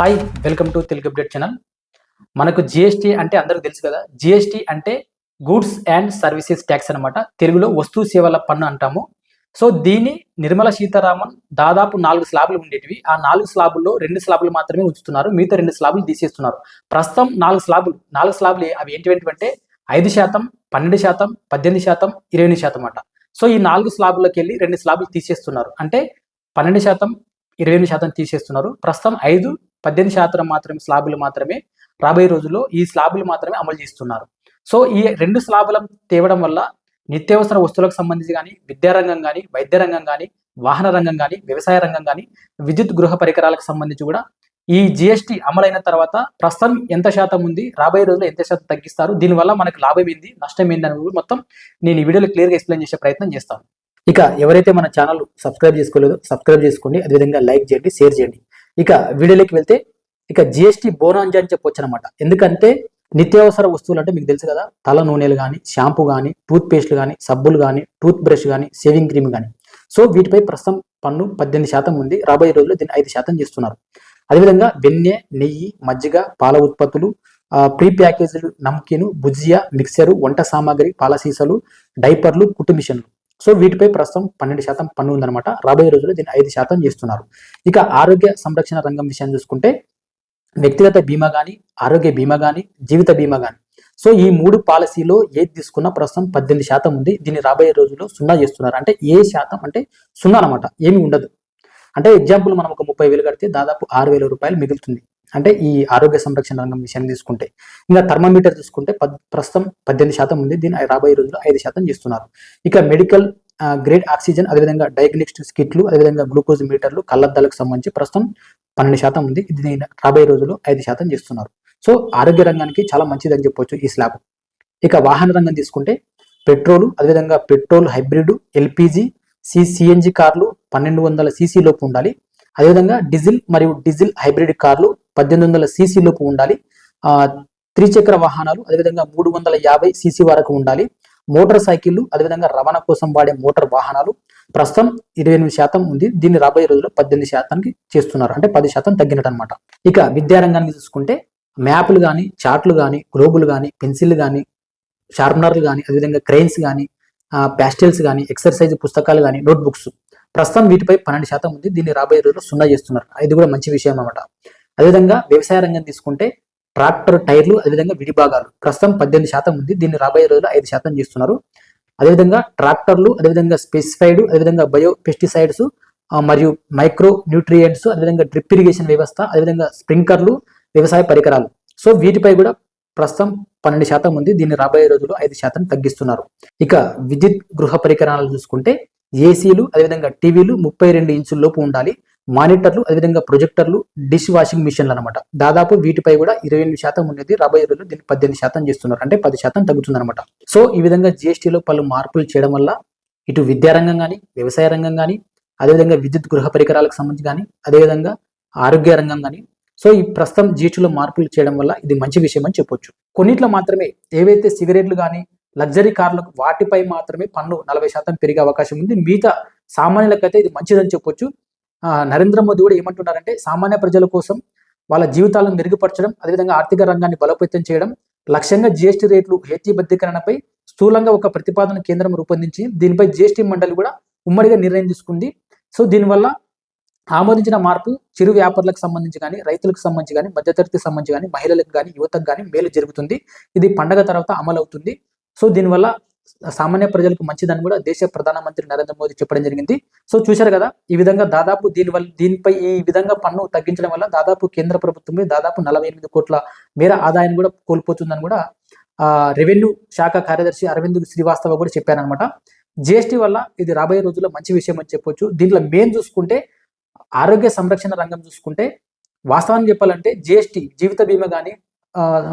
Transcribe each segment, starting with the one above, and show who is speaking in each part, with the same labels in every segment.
Speaker 1: Hi welcome to Telugu update channel మనకు GST అంటే అందరికీ తెలుసు కదా. జిఎస్టీ అంటే గూడ్స్ అండ్ సర్వీసెస్ ట్యాక్స్ అనమాట తెలుగులో వస్తు సేవల పన్ను అంటాము. సో దీన్ని నిర్మల సీతారామన్ దాదాపు నాలుగు స్లాబులు ఉండేటివి. ఆ నాలుగు స్లాబుల్లో రెండు స్లాబులు మాత్రమే ఉంచుతున్నారు. మిగతా రెండు స్లాబులు తీసేస్తున్నారు. ప్రస్తుతం నాలుగు స్లాబులు నాలుగు స్లాబులు అవి ఏంటివంటే ఐదు శాతం పన్నెండు శాతం పద్దెనిమిది శాతం ఇరవై ఎనిమిది శాతం అన్నమాట. సో ఈ నాలుగు స్లాబుల్లోకి వెళ్ళి రెండు స్లాబులు తీసేస్తున్నారు. అంటే పన్నెండు శాతం ఇరవై ఎనిమిది శాతం తీసేస్తున్నారు. ప్రస్తుతం ఐదు పద్దెనిమిది శాతం మాత్రమే స్లాబులు మాత్రమే రాబోయే రోజుల్లో ఈ స్లాబులు మాత్రమే అమలు చేస్తున్నారు. సో ఈ రెండు స్లాబులను తేవడం వల్ల నిత్యావసర వస్తువులకు సంబంధించి కానీ విద్యారంగం కానీ వైద్య రంగం కానీ వాహన రంగం కానీ వ్యవసాయ రంగం కానీ విద్యుత్ గృహ పరికరాలకు సంబంధించి కూడా ఈ జిఎస్టీ అమలైన తర్వాత ప్రస్తుతం ఎంత శాతం ఉంది రాబోయే రోజుల్లో ఎంత శాతం తగ్గిస్తారు దీనివల్ల మనకు లాభం ఏంది నష్టం ఏంది అని మొత్తం నేను ఈ వీడియోలో క్లియర్గా ఎక్స్ప్లెయిన్ చేసే ప్రయత్నం చేస్తాను. ఇక ఎవరైతే మన ఛానల్ సబ్స్క్రైబ్ చేసుకోలేదో సబ్స్క్రైబ్ చేసుకోండి అదేవిధంగా లైక్ చేయండి షేర్ చేయండి. ఇక వీడియోలోకి వెళ్తే ఇక జిఎస్టీ బోనాంజా అని చెప్పొచ్చు అనమాట ఎందుకంటే నిత్యావసర వస్తువులు అంటే మీకు తెలుసు కదా తల నూనెలు కానీ షాంపూ కానీ టూత్ పేస్ట్లు కానీ సబ్బులు కానీ టూత్ బ్రష్ కానీ షేవింగ్ క్రీమ్ కానీ సో వీటిపై ప్రస్తుతం పన్ను పద్దెనిమిది శాతం ఉంది. రాబోయే రోజుల్లో దీన్ని ఐదు శాతం చేస్తున్నారు. అదేవిధంగా వెన్నె నెయ్యి మజ్జిగ పాల ఉత్పత్తులు pre packaged namkeen bhujia mixer వంట సామాగ్రి పాల సీసాలు డైపర్లు కుట్టు మిషన్లు. సో వీటిపై ప్రస్తుతం పన్నెండు శాతం పన్ను ఉందన్నమాట. రాబోయే రోజుల్లో దీన్ని ఐదు శాతం చేస్తున్నారు. ఇక ఆరోగ్య సంరక్షణ రంగం విషయం చూసుకుంటే వ్యక్తిగత బీమా కానీ ఆరోగ్య బీమా కానీ జీవిత బీమా కానీ సో ఈ మూడు పాలసీలో ఏది తీసుకున్నా ప్రస్తుతం పద్దెనిమిది శాతం ఉంది. దీన్ని రాబోయే రోజుల్లో సున్నా చేస్తున్నారు. అంటే ఏ శాతం అంటే సున్నా అనమాట ఏమి ఉండదు. అంటే ఎగ్జాంపుల్ మనం ఒక ముప్పై వేలు కడితే దాదాపు ఆరు వేల రూపాయలు మిగులుతుంది. అంటే ఈ ఆరోగ్య సంరక్షణ రంగం విషయాన్ని తీసుకుంటే ఇంకా థర్మామీటర్ చూసుకుంటే ప్రస్తుతం పద్దెనిమిది శాతం ఉంది. దీన్ని రాబోయే రోజుల్లో ఐదు శాతం చేస్తున్నారు. ఇక మెడికల్ గ్రేడ్ ఆక్సిజన్ అదేవిధంగా డయాగ్నోస్టిక్స్ కిట్లు అదేవిధంగా గ్లూకోజ్ మీటర్లు కళ్ళద్దాలకు సంబంధించి ప్రస్తుతం పన్నెండు శాతం ఉంది. ఇది రాబోయే రోజుల్లో ఐదు శాతం చేస్తున్నారు. సో ఆరోగ్య రంగానికి చాలా మంచిదని చెప్పొచ్చు ఈ స్లాబ్. ఇక వాహన రంగం తీసుకుంటే పెట్రోలు అదేవిధంగా petrol hybrid LPG C CNG కార్లు పన్నెండు వందల సీసీ లోపు ఉండాలి. అదేవిధంగా డీజిల్ మరియు డీజిల్ హైబ్రిడ్ కార్లు పద్దెనిమిది వందల సీసీ లోపు ఉండాలి. త్రిచక్ర వాహనాలు అదేవిధంగా మూడు వందల యాభై సీసీ వరకు ఉండాలి. మోటార్ సైకిళ్ళు అదేవిధంగా రవాణా కోసం వాడే మోటార్ వాహనాలు. ప్రస్తుతం ఇరవై ఎనిమిది శాతం ఉంది. దీన్ని రాబోయే రోజుల్లో పద్దెనిమిది శాతానికి చేస్తున్నారు. అంటే పది శాతం తగ్గినట్టు అనమాట ఇక విద్యారంగాన్ని చూసుకుంటే మ్యాప్లు కానీ చార్ట్లు కానీ గ్లోబులు కానీ పెన్సిల్ కానీ షార్ప్నర్లు కానీ అదేవిధంగా క్రెయిన్స్ కానీ ప్యాస్టల్స్ కానీ ఎక్సర్సైజ్ పుస్తకాలు కానీ నోట్బుక్స్. ప్రస్తుతం వీటిపై పన్నెండు శాతం ఉంది. దీన్ని రాబోయే రోజుల్లో సున్నా చేస్తున్నారు. ఇది కూడా మంచి విషయం అనమాట అదేవిధంగా వ్యవసాయ రంగం తీసుకుంటే ట్రాక్టర్ టైర్లు అదేవిధంగా విడిభాగాలు ప్రస్తుతం పద్దెనిమిది శాతం ఉంది. దీన్ని రాబోయే రోజులు ఐదు శాతం చేస్తున్నారు. అదేవిధంగా ట్రాక్టర్లు అదేవిధంగా స్పెసిఫైడ్ అదేవిధంగా బయో పెస్టిసైడ్స్ మరియు మైక్రో న్యూట్రియంట్స్ అదేవిధంగా డ్రిప్ ఇరిగేషన్ వ్యవస్థ అదేవిధంగా స్ప్రింక్లర్లు వ్యవసాయ పరికరాలు. సో వీటిపై కూడా ప్రస్తుతం పన్నెండు శాతం ఉంది. దీన్ని రాబోయే రోజుల్లో ఐదు శాతం తగ్గిస్తున్నారు. ఇక విద్యుత్ గృహ పరికరాలు చూసుకుంటే ఏసీలు అదేవిధంగా టీవీలు ముప్పై రెండు ఇంచుల లోపు ఉండాలి. మానిటర్లు అదేవిధంగా ప్రొజెక్టర్లు డిష్ వాషింగ్ మిషన్లు అనమాట దాదాపు వీటిపై కూడా ఇరవై ఎనిమిది శాతం ఉండేది రాబోయే రోజుల్లో దీన్ని పద్దెనిమిది శాతం చేస్తున్నారు. అంటే పది శాతం తగ్గుతుందన్నమాట సో ఈ విధంగా జిఎస్టీలో పలు మార్పులు చేయడం వల్ల ఇటు విద్యారంగం కానీ వ్యవసాయ రంగం కానీ అదేవిధంగా విద్యుత్ గృహ పరికరాలకు సంబంధించి కానీ అదేవిధంగా ఆరోగ్య రంగం కానీ సో ఈ ప్రస్తుతం జిఎస్టీలో మార్పులు చేయడం వల్ల ఇది మంచి విషయం అని చెప్పొచ్చు. కొన్నిట్లో మాత్రమే ఏవైతే సిగరెట్లు కానీ లగ్జరీ కార్లకు వాటిపై మాత్రమే పన్ను నలభై శాతం పెరిగే అవకాశం ఉంది. మిగతా సామాన్యులకైతే ఇది మంచిదని చెప్పొచ్చు. నరేంద్ర మోదీ కూడా ఏమంటున్నారంటే సామాన్య ప్రజల కోసం వాళ్ళ జీవితాలను మెరుగుపరచడం అదేవిధంగా ఆర్థిక రంగాన్ని బలోపేతం చేయడం లక్ష్యంగా జిఎస్టీ రేట్లు హేతీబద్ధీకరణపై స్థూలంగా ఒక ప్రతిపాదన కేంద్రం రూపొందించి దీనిపై జిఎస్టీ మండలి కూడా ఉమ్మడిగా నిర్ణయం తీసుకుంది. సో దీనివల్ల ఆమోదించిన మార్పు చిరు వ్యాపారులకు సంబంధించి కానీ రైతులకు సంబంధించి కానీ మధ్యతరగతికి సంబంధించి కానీ మహిళలకు కానీ యువతకు కానీ మేలు జరుగుతుంది. ఇది పండగ తర్వాత అమలు అవుతుంది సో దీనివల్ల సామాన్య ప్రజలకు మంచిదని కూడా దేశ ప్రధానమంత్రి నరేంద్ర మోదీ చెప్పడం జరిగింది. సో చూశారు కదా ఈ విధంగా దాదాపు దీని వల్ల దీనిపై ఈ విధంగా పన్ను తగ్గించడం వల్ల దాదాపు కేంద్ర ప్రభుత్వం దాదాపు నలభై ఎనిమిది కోట్ల మేర ఆదాయం కూడా కోల్పోతుందని కూడా రెవెన్యూ శాఖ కార్యదర్శి అరవింద్ శ్రీవాస్తవ కూడా చెప్పారనమాట జిఎస్టీ వల్ల ఇది రాబోయే రోజుల్లో మంచి విషయం అని చెప్పొచ్చు. దీంట్లో మెయిన్ చూసుకుంటే ఆరోగ్య సంరక్షణ రంగం చూసుకుంటే వాస్తవాన్ని చెప్పాలంటే జిఎస్టీ జీవిత బీమా కానీ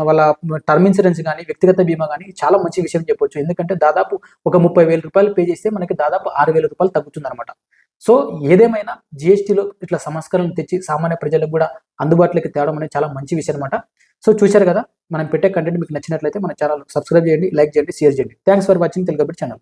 Speaker 1: వాళ్ళ టర్మ్ ఇన్సూరెన్స్ కానీ వ్యక్తిగత బీమా కానీ చాలా మంచి విషయం చెప్పొచ్చు. ఎందుకంటే దాదాపు ఒక ముప్పై వేల రూపాయలు పే చేస్తే మనకి దాదాపు ఆరు వేల రూపాయలు తగ్గుతుంది అనమాట సో ఏదేమైనా జిఎస్టీలో ఇట్లా సంస్కరణలు తెచ్చి సామాన్య ప్రజలకు కూడా అందుబాటులోకి తేవడం అనేది చాలా మంచి విషయం అనమాట సో చూశారు కదా మనం పెట్టే కంటెంట్ మీకు నచ్చినట్లయితే మన ఛానల్ సబ్స్క్రైబ్ చేయండి లైక్ చేయండి షేర్ చేయండి. Thanks for watching Telugu channel